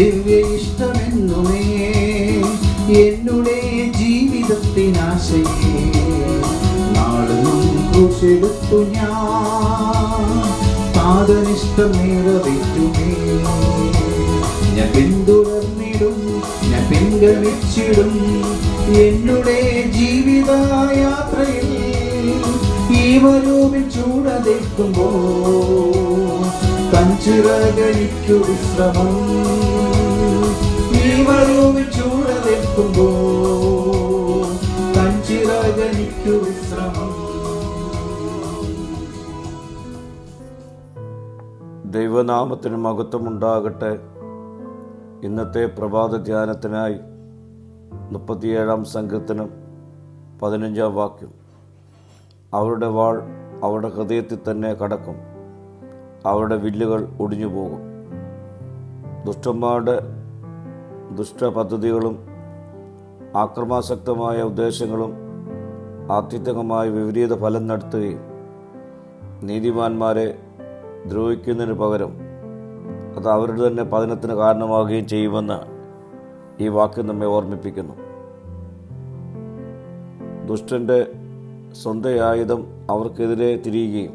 ദിവ്യ ഇഷ്ടമെന്നുമേ എന്നുടെ ജീവിതത്തിനാശയേ. നാളെന്നും കുറിച്ചെടുത്തു ഞാൻ പാതനിഷ്ടമേറവിറ്റുമേ ഞാൻ പിന്തുടർന്നിടും ഞാൻ പിൻഗമിച്ചിടും എന്നുടെ ജീവിതയാത്രയിൽ ഈ വരൂപിൽ ചൂടതേക്കുമ്പോൾ കഞ്ചിറകനിക്കു വിശ്രമം. ഈ ചൂട ചൂടതേക്കുമ്പോ തഞ്ചിറകനിക്കു വിശ്രമം. ദൈവനാമത്തിന് മഹത്വമുണ്ടാകട്ടെ. ഇന്നത്തെ പ്രഭാത ധ്യാനത്തിനായി മുപ്പത്തിയേഴാം സംഘത്തിനും പതിനഞ്ചാം വാക്യം. അവരുടെ വാൾ അവരുടെ ഹൃദയത്തിൽ തന്നെ കടക്കും. അവരുടെ വില്ലുകൾ ഒടിഞ്ഞു പോകും ദുഷ്ടന്മാരുടെ ദുഷ്ടപദ്ധതികളും ആക്രമാസക്തമായ ഉദ്ദേശങ്ങളും ആത്യന്തികമായ വിപരീത ഫലം നടത്തുകയും നീതിമാന്മാരെ ദ്രോഹിക്കുന്നതിന് പകരം അത് അവരുടെ തന്നെ പതനത്തിന് കാരണമാവുകയും ചെയ്യുമെന്ന് ഈ വാക്യം നമ്മെ ഓർമ്മിപ്പിക്കുന്നു. ദുഷ്ടന്റെ സ്വന്തം ആയുധം അവർക്കെതിരെ തിരിയുകയും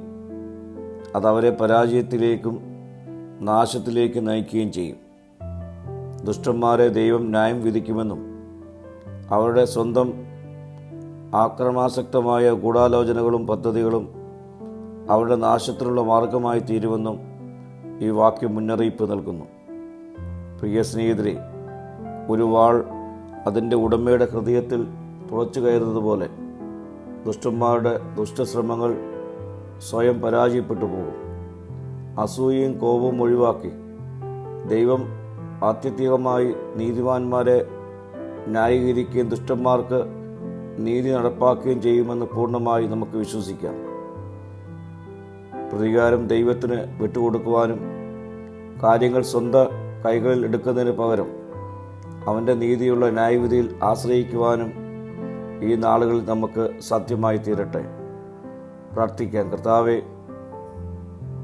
അത് അവരെ പരാജയത്തിലേക്കും നാശത്തിലേക്കും നയിക്കുകയും ചെയ്യും. ദുഷ്ടന്മാരെ ദൈവം ന്യായം വിധിക്കുമെന്നും അവരുടെ സ്വന്തം ആക്രമാസക്തമായ ഗൂഢാലോചനകളും പദ്ധതികളും അവരുടെ നാശത്തിനുള്ള മാർഗമായി തീരുമെന്നും ഈ വാക്യം മുന്നറിയിപ്പ് നൽകുന്നു. പ്രിയ സ്നേഹിതരെ ഒരു വാൾ അതിന്റെ ഉടമയുടെ ഹൃദയത്തിൽ തുളച്ചു കയറുന്നത് പോലെ ദുഷ്ടന്മാരുടെ ദുഷ്ടശ്രമങ്ങൾ സ്വയം പരാജയപ്പെട്ടു പോകും. അസൂയയും കോപവും ഒഴിവാക്കി ദൈവം ആത്യന്തികമായി നീതിമാന്മാരെ ന്യായീകരിക്കുകയും ദുഷ്ടന്മാർക്ക് നീതി നടപ്പാക്കുകയും ചെയ്യുമെന്ന് പൂർണമായി നമുക്ക് വിശ്വസിക്കാം. പ്രതികാരം ദൈവത്തിന് വിട്ടുകൊടുക്കുവാനും കാര്യങ്ങൾ സ്വന്തം കൈകളിൽ എടുക്കുന്നതിന് പകരം അവന്റെ നീതിയുള്ള ന്യായവിധിയിൽ ആശ്രയിക്കുവാനും ഈ നാളുകളിൽ നമുക്ക് സാധ്യമായി തീരട്ടെ. പ്രാർത്ഥിക്കാം. കർത്താവെ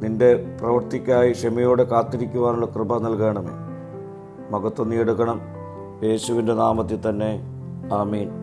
നിന്റെ പ്രവൃത്തിക്കായി ക്ഷമയോടെ കാത്തിരിക്കുവാനുള്ള കൃപ നൽകണമേ. മകത്വം നീടുക്കണം യേശുവിന്റെ നാമത്തിൽ തന്നെ. ആമീൻ.